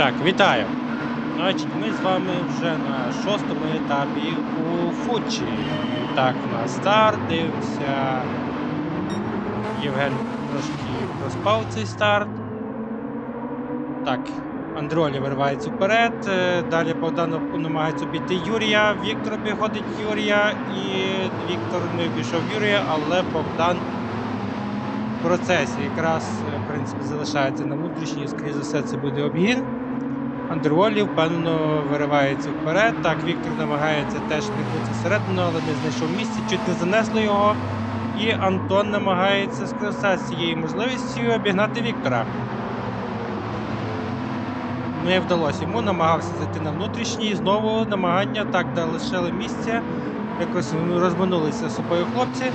Так, вітаю. Значить, ми з вами вже на шостому етапі у Фуджі. Так, на старт, дивимося. Євген трошки проспав цей старт. Так, Андролі виривається вперед. е, Далі Богдан намагається обійти Юрія. Віктор обіходить Юрія і Віктор не обійшов Юрія, але Богдан в процесі якраз е, в принципі залишається на внутрішній, скоріше за все, це буде обгін. Андерволі впевнено виривається вперед. Так, Віктор намагається теж відбутися всередину, але не знайшов місця, чуть не занесло його. І Антон намагається скористатися цією можливістю обігнати Віктора. Не вдалося йому, намагався зайти на внутрішній. Знову намагання так, де лишили місце. Якось розминулися з собою хлопці.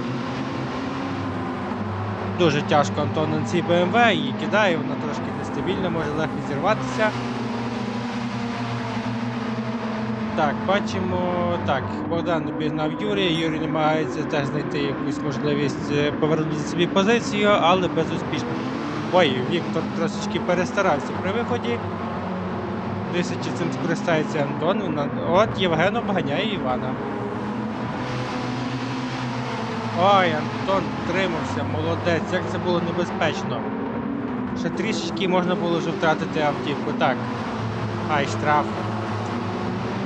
Дуже тяжко Антон на цій БМВ її кидає, вона трошки нестабільна, може легко зірватися. Так, бачимо. Так, Богдан обігнав Юрія. Юрій намагається теж знайти якусь можливість е, повернути собі позицію, але безуспішно. Ой, Віктор трошечки перестарався при виході. Дивіться, цим скористається Антон. От Євген обганяє Івана. Ой, Антон втримався, молодець, як це було небезпечно. Ще трішечки можна було вже втратити автівку. Так. Ай, штраф.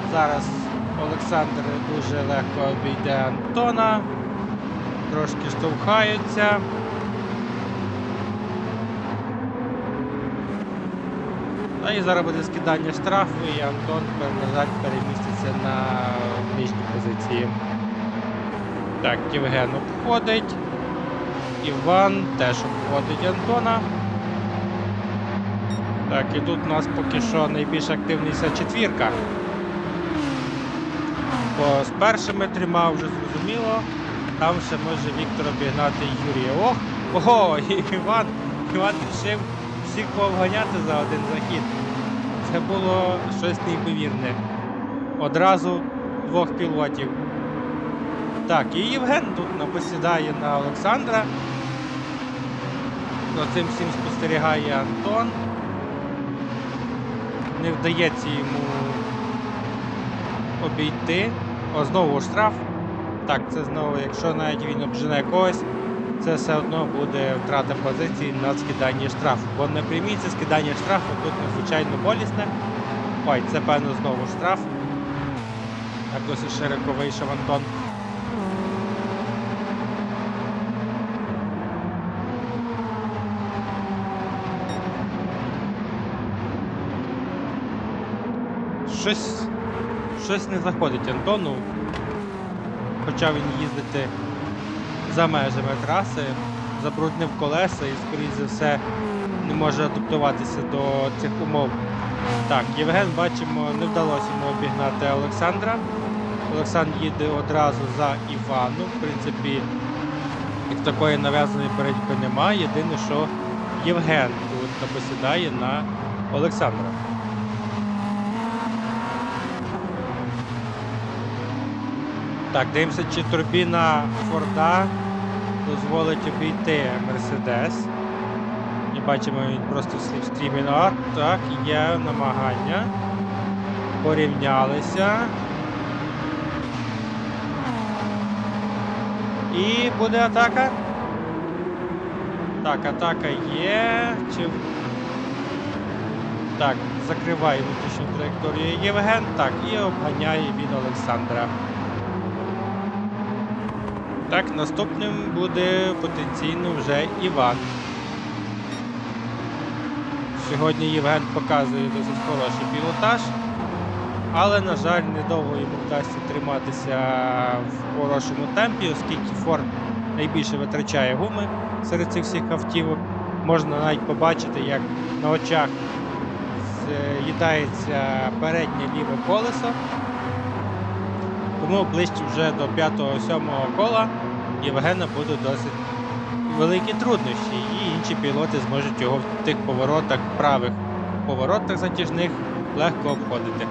Зараз Олександр дуже легко обійде Антона. Трошки штовхаються. А і зараз буде скидання штрафу, і Антон, на жаль, переміститься на нижній позиції. Так, Євген обходить. Іван теж обходить Антона. Так, і тут у нас поки що найбільш активний вся четвірка. Бо з першими трьома вже зрозуміло. Там ще може Віктор обігнати Юрія. Ох! Ого! Іван! Іван рішив всіх пообганяти за один захід. Це було щось неймовірне. Одразу двох пілотів. Так, і Євген тут напосідає на Олександра. За цим всім спостерігає Антон. Не вдається йому обійти. О, знову штраф. Так, це знову, якщо навіть він обжене когось, це все одно буде втрата позиції на скидання штрафу. Бо прямій це скидання штрафу тут надзвичайно болісне. Ой, це певно знову штраф. Так досить широко вийшов Антон. Щось, щось не заходить Антону. Почав він їздити за межами траси, забруднив колеса і, скоріш за все, не може адаптуватися до цих умов. Так, Євген, бачимо, не вдалося йому обігнати Олександра. Олександр їде одразу за Івану. В принципі, як такої нав'язаної передьки немає. Єдине, що Євген тут напосідає на Олександра. Так, дивимося, чи турбіна Форда дозволить обійти Мерседес. І бачимо, він просто в сліпстрімі. Так, є намагання. Порівнялися. І буде атака. Так, атака є. Чи... Так, закриває внутрішню траєкторію Євген. Так, і обганяє від Олександра. Так, наступним буде потенційно вже Іван. Сьогодні Євген показує досить хороший пілотаж, але, на жаль, недовго йому вдасться триматися в хорошому темпі, оскільки Форд найбільше витрачає гуми серед цих всіх автівок. Можна навіть побачити, як на очах з'їдається переднє ліве колесо. Тому ближче вже до 5-7 кола Євгена будуть досить великі труднощі, і інші пілоти зможуть його в тих поворотах, правих поворотах затяжних легко обходити.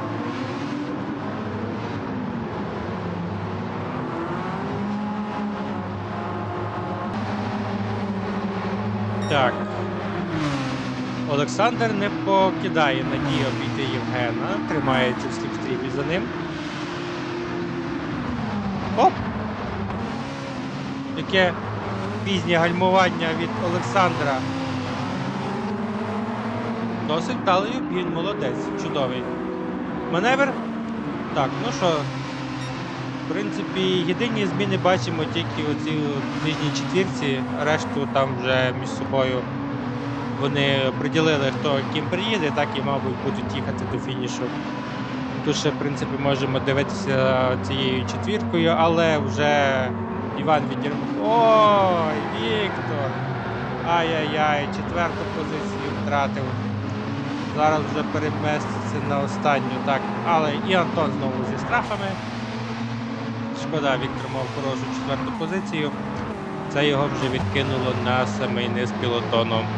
Так. Олександр не покидає надії обійти Євгена, тримається в сліпстрімі за ним. Яке пізнє гальмування від Олександра. Досить вдалий обгін, молодець, чудовий. Маневр. Так, ну що, в принципі, єдині зміни бачимо тільки оці от нижній четвірці, решту там вже між собою вони приділили, хто ким приїде, так і, мабуть, будуть їхати до фінішу. Тут ще, в принципі, можемо дивитися цією четвіркою, але вже Іван відірвав. Ой, Віктор! Ай-яй-яй, четверту позицію втратив. Зараз вже переместиться на останню, так. Але і Антон знову зі штрафами. Шкода, Віктор мав хорошу четверту позицію. Це його вже відкинуло на самий низ пілотону.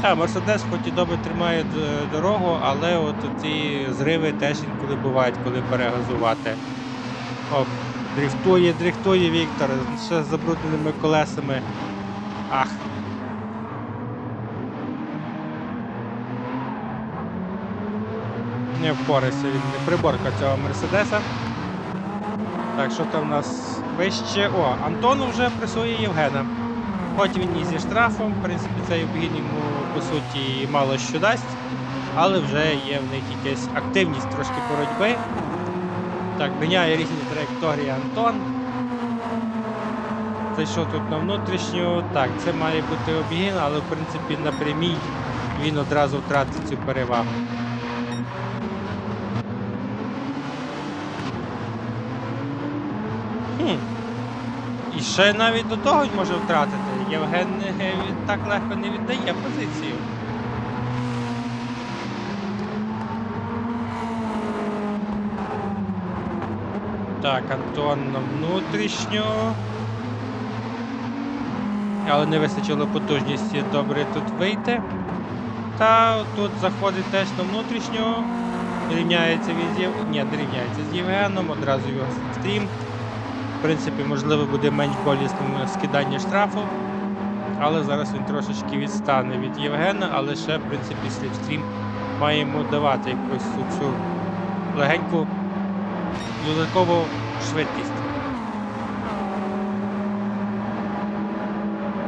Так, Мерседес хоч і добре тримає дорогу, але от ці зриви теж інколи бувають, коли перегазувати. Оп, дрифтує, дрифтує Віктор, ще з забрудненими колесами. Ах. Не впорався він, не приборка цього Мерседеса. Так, що там у нас вище? О, Антону вже пресує Євгена. Хоч він і зі штрафом, в принципі, цей обгін йому по суті мало що дасть, але вже є в них якась активність трошки боротьби. Так, міняє різні траєкторії Антон. Зайшов тут на внутрішню. Так, це має бути обгін, але в принципі на прямій він одразу втратить цю перевагу. Хм. І ще навіть до того може втратити. Євген е, так легко не віддає позицію. Так, Антон на внутрішню. Але не вистачило потужності добре тут вийти. Та тут заходить теж на внутрішню. Рівняється він з Єв... Ні, не рівняється з Євгеном, одразу його стрім. В принципі, можливо, буде менш болісним скидання штрафу. Але зараз він трошечки відстане від Євгена, але ще, в принципі, сліпстрім має йому давати якусь цю- легеньку додаткову швидкість.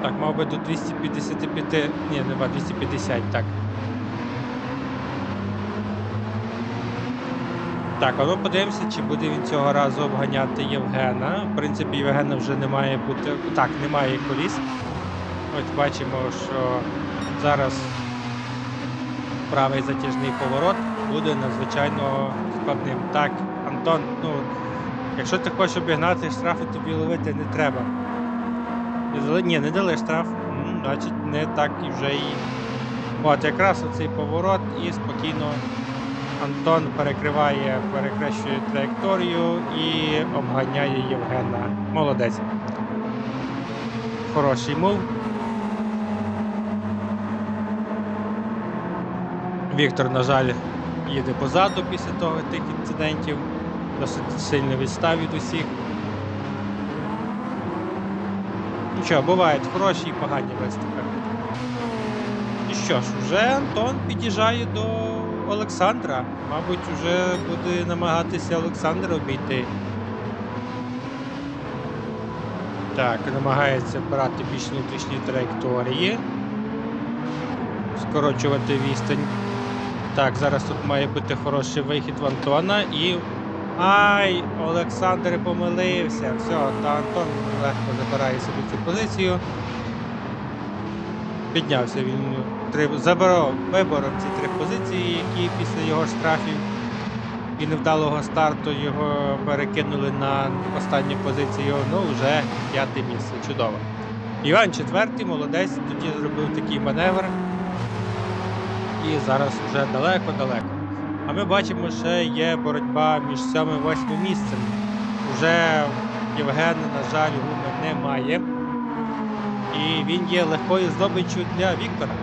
Так, мав би до 255. Ні, нема 250, так. Так, а ну подивимося, чи буде він цього разу обганяти Євгена. В принципі, Євгена вже не має бути. Так, немає коліс. Ось бачимо, що зараз правий затяжний поворот буде надзвичайно складним. Так, Антон, ну, якщо ти хочеш обігнати, штрафи тобі ловити не треба. Ні, не дали штраф, значить не так і вже і. От якраз оцей поворот і спокійно Антон перекриває, перекрещує траєкторію і обганяє Євгена. Молодець. Хороший мув. Віктор, на жаль, їде позаду після того тих інцидентів. Досить сильно відстав від усіх. Нічого, бувають хороші і погані виступи. І що ж, вже Антон під'їжджає до Олександра. Мабуть, вже буде намагатися Олександра обійти. Так, намагається брати більш внутрішні траєкторії. Скорочувати відстань. Так, зараз тут має бути хороший вихід в Антона і. Ай! Олександр помилився. Все, та Антон легко забирає собі цю позицію. Піднявся він три, заборов, виборов ці три позиції, які після його штрафів і невдалого старту його перекинули на останню позицію. Ну, вже п'яте місце. Чудово. Іван четвертий, молодець, тоді зробив такий маневр. І зараз вже далеко-далеко. А ми бачимо, ще є боротьба між сьомим і восьмим місцем. Уже Євгена, на жаль, гуми немає. І він є легкою здобиччю для Віктора.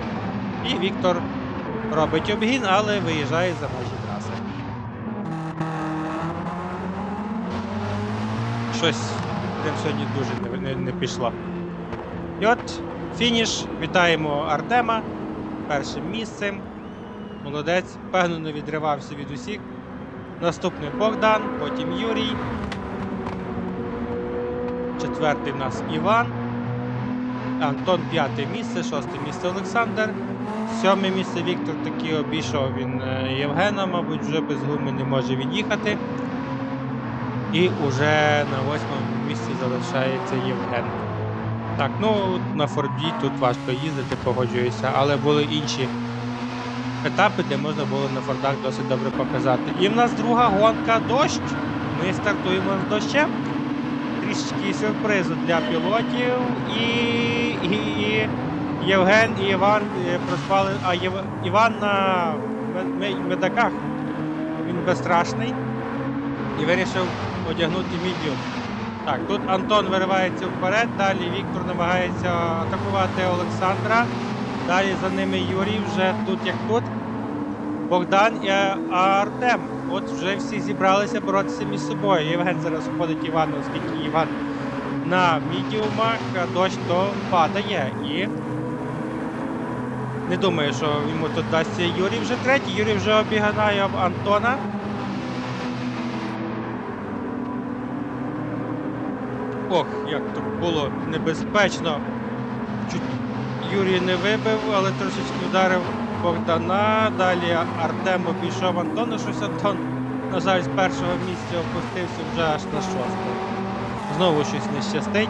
І Віктор робить обгін, але виїжджає за межі траси. Щось прям сьогодні дуже не, не, не пішло. І от фініш. Вітаємо Артема першим місцем. Молодець, впевнено відривався від усіх. Наступний Богдан, потім Юрій. Четвертий в нас Іван. Антон п'яте місце, шосте місце Олександр. Сьоме місце Віктор таки обійшов він е, Євгена, мабуть, вже без гуми не може від'їхати. І уже на восьмому місці залишається Євген. Так, ну на Форді тут важко їздити, погоджуюся, але були інші етапи, де можна було на Фордах досить добре показати. І в нас друга гонка дощ. Ми стартуємо з дощем. Трішечки сюрпризу для пілотів. І, і, і Євген і Іван е, проспали. А Єв... Іван на мед- мед- медаках. Він безстрашний. І вирішив одягнути мідіум. Так, тут Антон виривається вперед, далі Віктор намагається атакувати Олександра. Далі за ними Юрій, вже тут як тут. Богдан і Артем. От вже всі зібралися боротися між собою. Євген зараз входить Іван, оскільки Іван на мідіумах, дощ то падає. І не думаю, що йому тут дасться Юрій вже третій. Юрій вже обігнає об Антона. Ох, як то було небезпечно. Чуть Юрій не вибив, але трошечки вдарив Богдана. Далі Артем обійшов Антона. Щось Антон, на жаль, з першого місця опустився вже аж на шосте. Знову щось не щастить.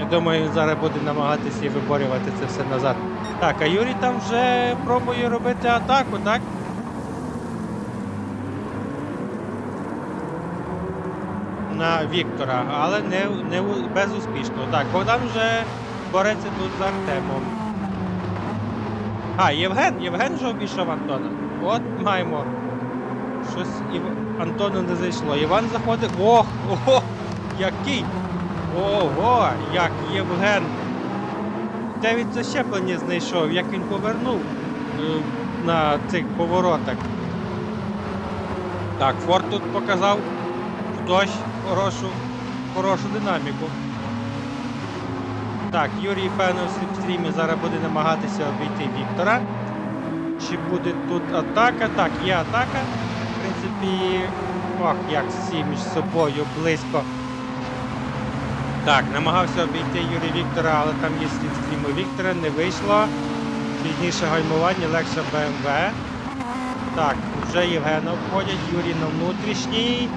Я думаю, він зараз буде намагатися і виборювати це все назад. Так, а Юрій там вже пробує робити атаку, так? на Віктора, але не, не безуспішно. Так, Богдан вже бореться тут з Артемом. А, Євген, Євген вже обійшов Антона. От маємо. Щось Ів... Антону не зайшло. Іван заходить. Ох, ого! Який! Ого! Як Євген! Де він защеплення знайшов, як він повернув е, на цих поворотах. Так, Форд тут показав дощ хорошу, хорошу динаміку. Так, Юрій, певно, в сліпстрімі зараз буде намагатися обійти Віктора. Чи буде тут атака? Так, є атака. В принципі, ох, як всі між собою близько. Так, намагався обійти Юрій Віктора, але там є слідстрім у Віктора, не вийшло. Пізніше гальмування, легше БМВ. Так, вже Євгена обходять, Юрій на внутрішній.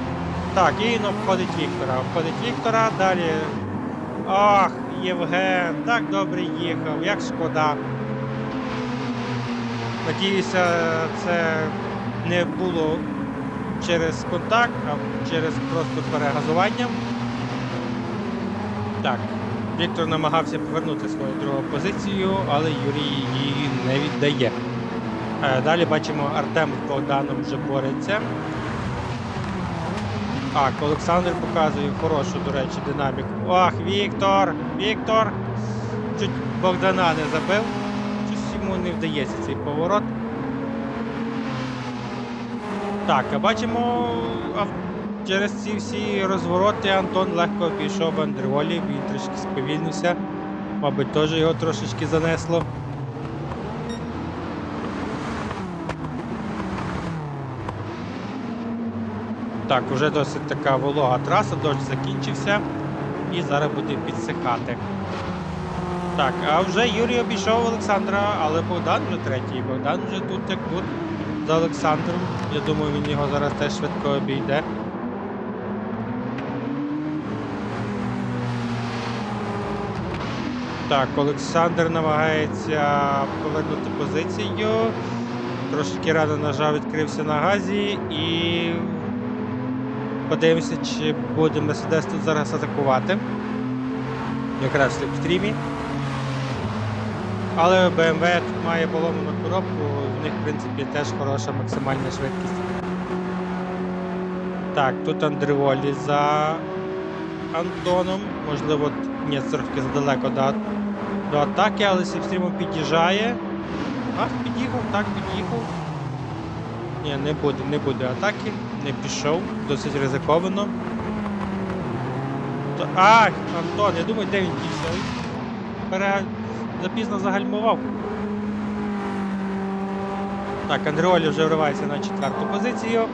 Так, і він обходить Віктора. Обходить Віктора, далі. Ах, Євген, так добре їхав, як шкода. Надіюся, це не було через контакт, а через просто перегазування. Так, Віктор намагався повернути свою другу позицію, але Юрій її не віддає. Е, Далі бачимо, Артем з Богданом вже бореться. Так, Олександр показує хорошу, до речі, динаміку. Ах, Віктор! Віктор! Чуть Богдана не забив. Щось йому не вдається цей поворот. Так, а бачимо через ці всі розвороти Антон легко обійшов Андреолі, він трішки сповільнився. Мабуть, теж його трошечки занесло. Так, уже досить така волога траса, дощ закінчився і зараз буде підсихати. Так, а вже Юрій обійшов Олександра, але Богдан вже третій. Богдан вже тут як тут за Олександром. Я думаю, він його зараз теж швидко обійде. Так, Олександр намагається повернути позицію. Трошки рано нажав, відкрився на газі і Подивимося, чи буде Мерседес тут зараз атакувати. Якраз в сліпстрімі. Але BMW має поломану коробку, в них, в принципі, теж хороша максимальна швидкість. Так, тут Андреолі за Антоном. Можливо, ні, це задалеко до, до атаки, але сліпстрімом під'їжджає. Ах, під'їхав, так, під'їхав. Ні, не буде, не буде атаки, не пішов, досить ризиковано. То... А, Антон, я думаю, де він дівся? пере... запізно загальмував. Так, Андреолі вже вривається на четверту позицію.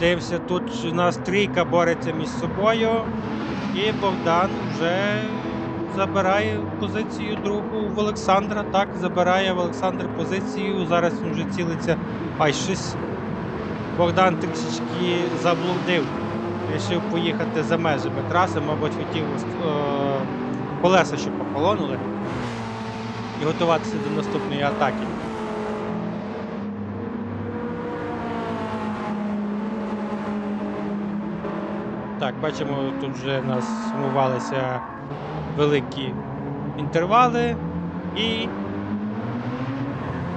Дивимося, тут у нас трійка бореться між собою. І Богдан вже забирає позицію другу в Олександра. Так, забирає в Олександр позицію. Зараз він вже цілиться. Ай, щось. Богдан трішечки заблудив. Рішив поїхати за межами траси, мабуть, хотів е, колеса, щоб похолонули. І готуватися до наступної атаки. Так, бачимо, тут вже у нас сумувалися великі інтервали. І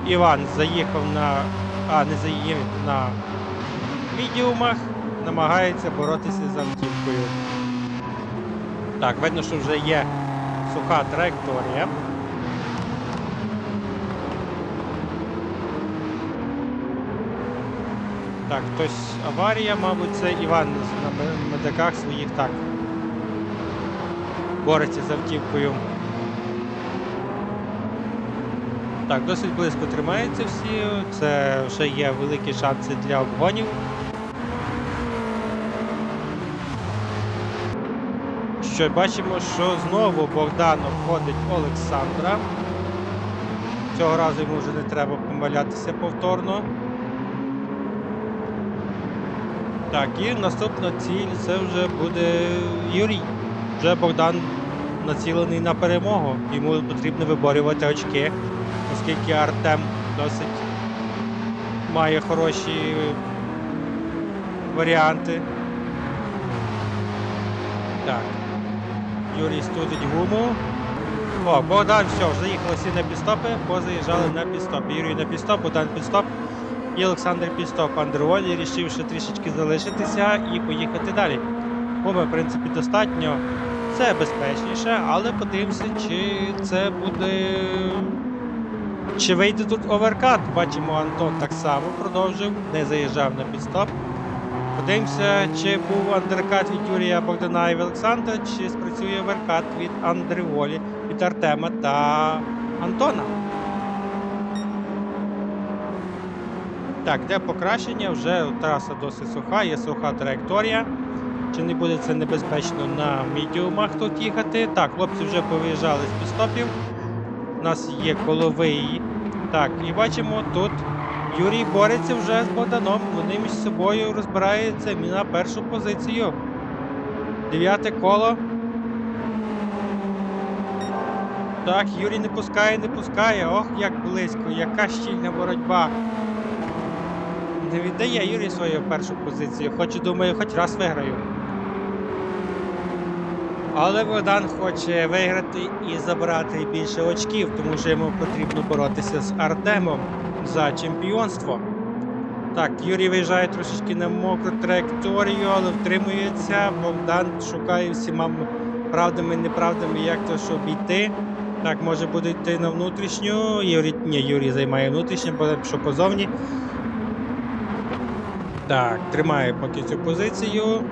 Іван заїхав на. А, не заїхав на мідіумах, намагається боротися з автівкою. Так, видно, що вже є суха траєкторія. Так, хтось аварія, мабуть, це Іван на медиках своїх так. Бореться з автівкою. Так, досить близько тримаються всі. Це вже є великі шанси для обгонів. Що бачимо, що знову Богдан обходить Олександра. Цього разу йому вже не треба помилятися повторно. Так, і наступна ціль це вже буде Юрій. Вже Богдан націлений на перемогу. Йому потрібно виборювати очки, оскільки Артем досить має хороші варіанти. Так. Юрій студить гуму. О, Богдан, все, заїхали всі на підстопи, позаїжджали на підстоп. Юрій на підстоп, Богдан підстоп. І Олександр підстоп. Андерволі рішив ще трішечки залишитися і поїхати далі. Гуми, в принципі, достатньо. Це безпечніше, але подивимося, чи це буде. Чи вийде тут оверкат? Бачимо, Антон так само продовжив, не заїжджав на підстоп. Подивимося, чи був андеркат від Юрія Богдана і Олександра, чи спрацює оверкат від Андреолі, від Артема та Антона. Так, де покращення, вже траса досить суха, є суха траєкторія. Чи не буде це небезпечно на мідіумах тут їхати? Так, хлопці вже повиїжджали з підстопів. У нас є коловий. Так, і бачимо, тут Юрій бореться вже з Богданом. Вони між собою розбираються на першу позицію. Дев'яте коло. Так, Юрій не пускає, не пускає. Ох, як близько, яка щільна боротьба. Не віддає Юрій свою першу позицію. Хочу, думаю, хоч раз виграю. Але Богдан хоче виграти і забрати більше очків, тому що йому потрібно боротися з Артемом за чемпіонство. Так, Юрій виїжджає трошечки на мокру траєкторію, але втримується. Богдан шукає всіма правдами і неправдами, як то що обійти. Так, може буде йти на внутрішню. Юрій, ні, Юрій займає внутрішню, Богдан пішов позовні. Так, тримає поки цю позицію.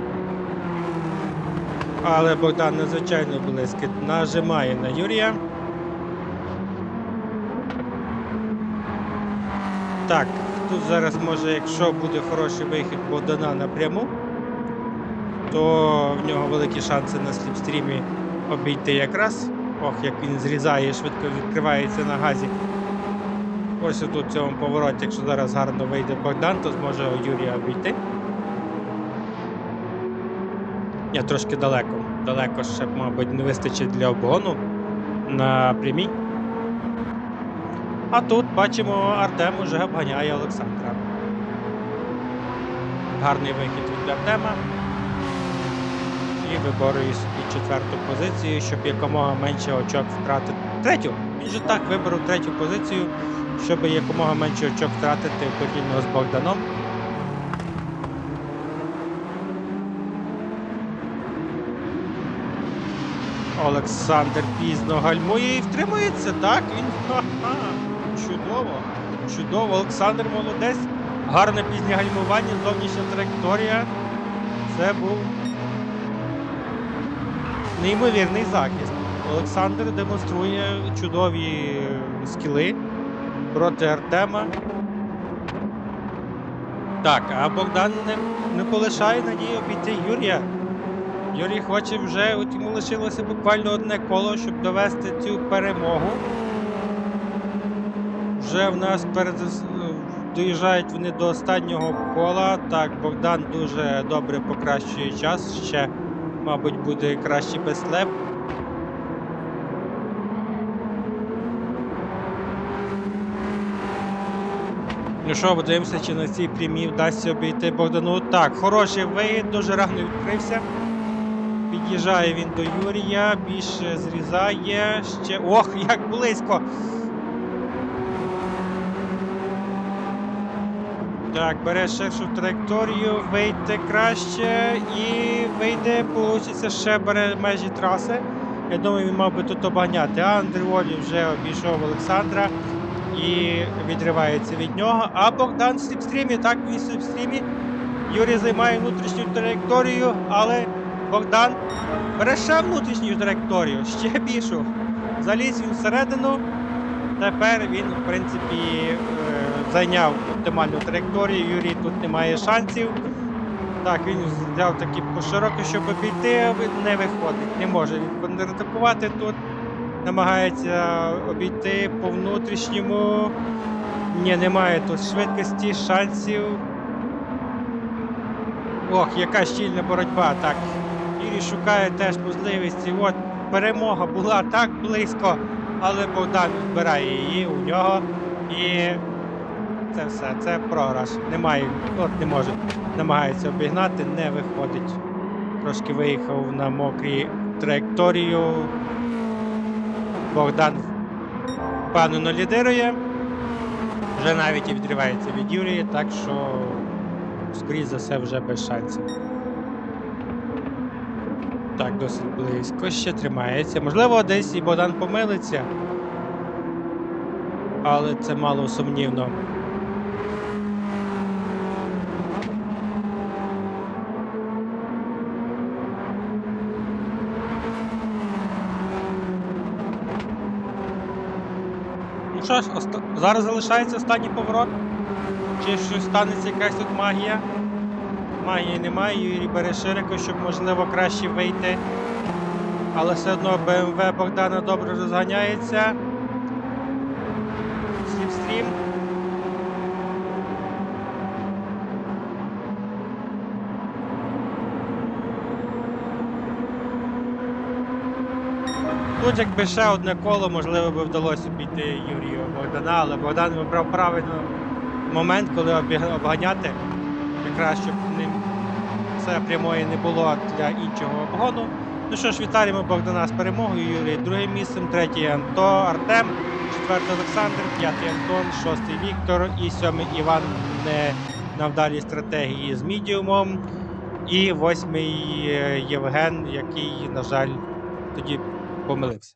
Але Богдан надзвичайно близько нажимає на Юрія. Так, тут зараз може, якщо буде хороший вихід Богдана напряму, то в нього великі шанси на сліпстрімі обійти якраз. Ох, як він зрізає швидко відкривається на газі. Ось тут в цьому повороті, якщо зараз гарно вийде Богдан, то зможе Юрія обійти. Ні, трошки далеко. Далеко ще, мабуть, не вистачить для обгону на прямій. А тут бачимо, Артем уже обганяє Олександра. Гарний вихід від Артема. І виборює собі четверту позицію, щоб якомога менше очок втратити. Третю! Він же так виборов третю позицію, щоб якомога менше очок втратити порівняно з Богданом. Олександр пізно гальмує і втримується, так? Він ха-ха. Чудово. Чудово. Олександр молодець. Гарне пізнє гальмування, зовнішня траєкторія. Це був неймовірний захист. Олександр демонструє чудові скіли проти Артема. Так, а Богдан не, не полишає надії обійти Юрія. Юрій хоче вже, от йому лишилося буквально одне коло, щоб довести цю перемогу. Вже в нас перед доїжджають вони до останнього кола. Так, Богдан дуже добре покращує час. Ще, мабуть, буде краще без леп. Ну що, подивимося, чи на цій прямій вдасться обійти Богдану. Так, хороший виїзд, дуже рано відкрився. Під'їжджає він до Юрія, більше зрізає. Ще. Ох, як близько! Так, бере ширшу траєкторію, вийде краще і вийде, получиться ще бере межі траси. Я думаю, він мав би тут обганяти. А Андрій вже обійшов Олександра і відривається від нього. А Богдан в сліпстрімі, так він в сліпстрімі. Юрій займає внутрішню траєкторію, але Богдан бере ще внутрішню траєкторію, ще більшу. Заліз він всередину. Тепер він, в принципі, зайняв оптимальну траєкторію. Юрій тут не має шансів. Так, він взяв таки пошироко, щоб обійти, не виходить. Не може контратакувати тут. Намагається обійти по внутрішньому. Ні, немає тут швидкості, шансів. Ох, яка щільна боротьба. Так. Юрій шукає теж можливості. От перемога була так близько, але Богдан збирає її у нього. І це все, це програш. Немає, от не може. Намагається обігнати, не виходить. Трошки виїхав на мокрі траєкторію. Богдан впевнено лідирує. Вже навіть і відривається від Юрія, так що, скоріш за все, вже без шансів. Так, досить близько ще тримається. Можливо, десь і Богдан помилиться. Але це мало сумнівно. Що оста- зараз залишається останній поворот. Чи щось станеться якась тут магія? Магії немає, Юрій бере широко, щоб можливо краще вийти. Але все одно БМВ Богдана добре розганяється. Сліпстрім. Тут якби ще одне коло, можливо, би вдалося піти Юрію Богдана, але Богдан вибрав правильно момент, коли обганяти. Якраз щоб ним це прямої не було для іншого обгону. Ну що ж, вітаємо Богдана з перемогою. Юрій другим місцем, третій Анто, Артем, четвертий Олександр, п'ятий Антон, шостий Віктор і сьомий Іван не на вдалій стратегії з мідіумом. І восьмий е, Євген, який, на жаль, тоді помилився.